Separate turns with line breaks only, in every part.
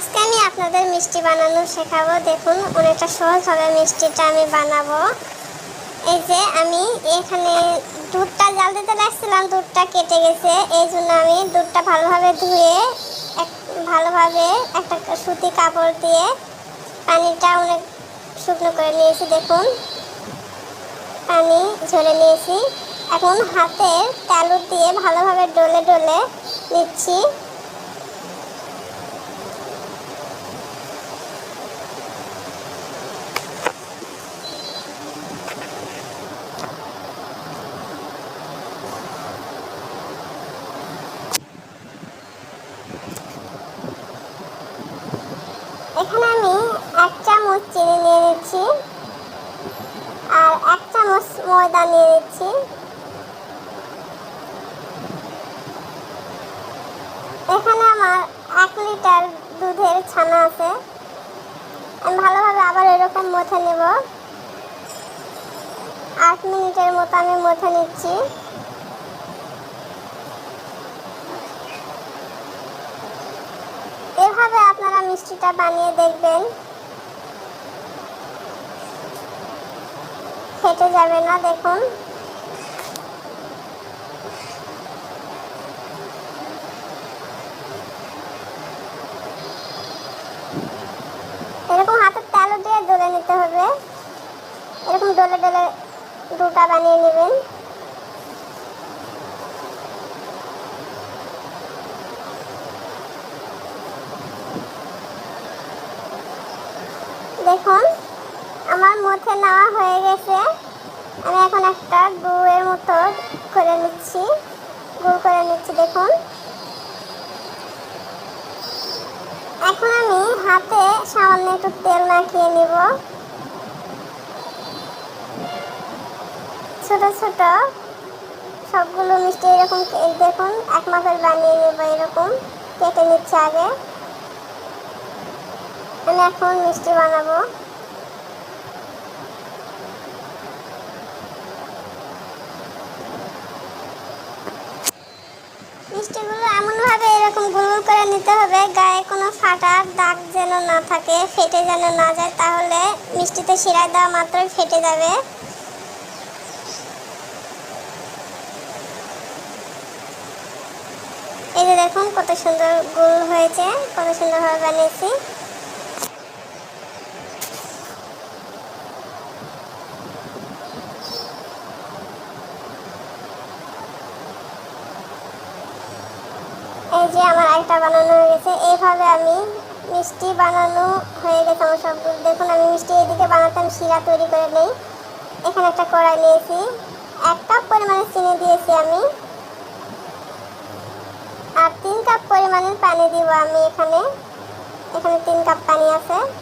আজকে আমি আপনাদের মিষ্টি বানানো শেখাবো। দেখুন, অনেকটা সহজভাবে মিষ্টিটা আমি বানাবো। এই যে আমি এখানে দুধটা জাল দিতে লাগছিলাম, দুধটা কেটে গেছে। এই জন্য আমি দুধটা ভালোভাবে ধুয়ে, এক ভালোভাবে একটা সুতি কাপড় দিয়ে পানিটা অনেক শুকনো করে নিয়েছি, দেখুন। পানি ঝরে নিয়েছি। এখন হাতের তালু দিয়ে ভালোভাবে ডলে ডলে নিচ্ছি। এখানে আমি এক চামচ চিনি নিয়ে নিচ্ছি আর এক চামচ ময়দা নিয়ে নিচ্ছি। এখানে আমার এক লিটার দুধের ছানা আছে। আমি ভালোভাবে আবার এরকম মথে নেব। আট মিনিটের মতো আমি মথে নিচ্ছি এভাবে আপনারা মিষ্টিটা বানিয়ে দেখবেন। ফেটে যাবে না, দেখুন। এরকম হাতের তালু দিয়ে ডলে নিতে হবে। এরকম ডলে ডলে দুটা বানিয়ে নেবেন। দেখুন, আমার মুখে নেওয়া হয়ে গেছে। আমি এখন একটা গুড়ের মতো করে নিচ্ছি। গুড় করে নিচ্ছি, দেখুন। এখন আমি হাতে সামান্য একটু তেল মাখিয়ে নিব। ছোট ছোট সবগুলো মিষ্টি এরকম দেখুন, এক মাপের বানিয়ে নেব এরকম। কেটে নিচ্ছে আগে। আমি এখন মিষ্টি বানাবো। মিষ্টিগুলো এমনভাবে এরকম গোল গোল করে নিতে হবে, গায়ে কোনো ফাটার দাগ যেন না থাকে, ফেটে যেন না যায়, তাহলে মিষ্টিতে শিরায় দেওয়া মাত্রই ফেটে যাবে। এই যে দেখুন কত সুন্দর গোল হয়েছে, কত সুন্দরভাবে বানিয়েছি এই যে বানানো হয়ে গেছে এইভাবে আমি মিষ্টি বানানো হয়ে গেছে আমার সবগুলো দেখুন, আমি মিষ্টি এদিকে বানাতাম, শিরা তৈরি করে নেই। এখানে একটা কড়াই নিয়েছি। এক কাপ পরিমাণে চিনি দিয়েছি আমি। আর তিন কাপ পরিমাণের পানি দিব আমি এখানে। এখানে তিন কাপ পানি আছে।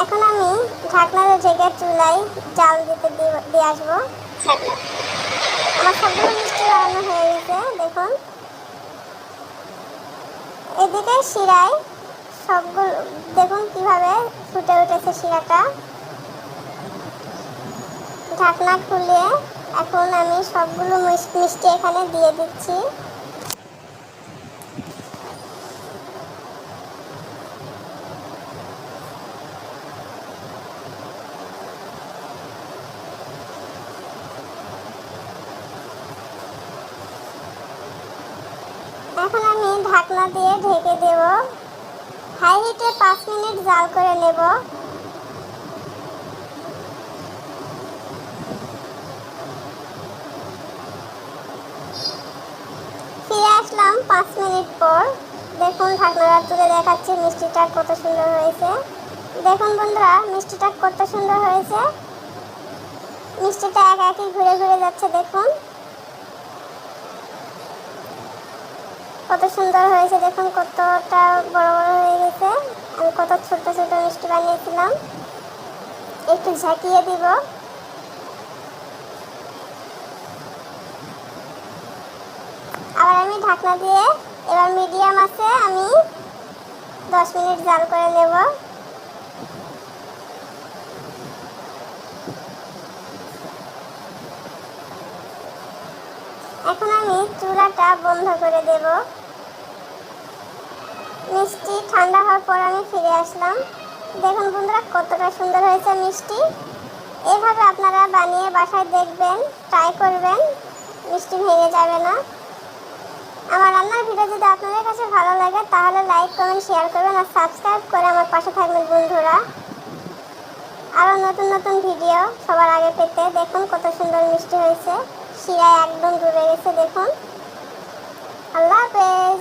এখন আমি ঢাকনাটা ঢেকে চুলায় জাল দিতে দিয়ে- দিয়ে আসব আমার সবগুলো মিষ্টি বানানো হয়ে দেখুন। এদিকে শিরায় সবগুলো, দেখুন কীভাবে ফুটে উঠেছে শিরাটা। ঢাকনা খুলে এখন আমি সবগুলো মিষ্টি এখানে দিয়ে দিচ্ছি। এখন আমি ঢাকনা দিয়ে ঢেকে দেব। হাই হিটে পাঁচ মিনিট জাল করে নেব। ফিরে আসলাম পাঁচ মিনিট পর। দেখুন, ঢাকনাটা তুলে দেখাচ্ছি, মিষ্টিটা কত সুন্দর হয়েছে। দেখুন বন্ধুরা, মিষ্টিটা কত সুন্দর হয়েছে। মিষ্টিটা এক একই ঘুরে ঘুরে যাচ্ছে, দেখুন। কত সুন্দর হয়েছে, দেখুন কতটা বড় বড় হয়ে গেছে। আমি কত ছোট ছোট মিষ্টি বানিয়েছিলাম। একটু ঝাঁকিয়ে দিব। আবার আমি ঢাকনা দিয়ে, এবার মিডিয়াম আছে, আমি দশ মিনিট জাল করে নেব। এখন আমি চুলাটা বন্ধ করে দেব। মিষ্টি ঠান্ডা হওয়ার পর আমি ফিরে আসলাম। দেখুন বন্ধুরা, কতটা সুন্দর হয়েছে মিষ্টি। এভাবে আপনারা বানিয়ে বাসায় দেখবেন ট্রাই করবেন, মিষ্টি ভেঙে যাবে না। আমার রান্নার ভিডিও যদি আপনাদের কাছে ভালো লাগে, তাহলে লাইক কমেন্ট শেয়ার করবেন আর সাবস্ক্রাইব করে আমার পাশে থাকবেন বন্ধুরা। আরও নতুন নতুন ভিডিও সবার আগে পেতে দেখুন কত সুন্দর মিষ্টি হয়েছে। শিরায় একদম ডুবে গেছে, দেখুন। আল্লাহ হাফেজ।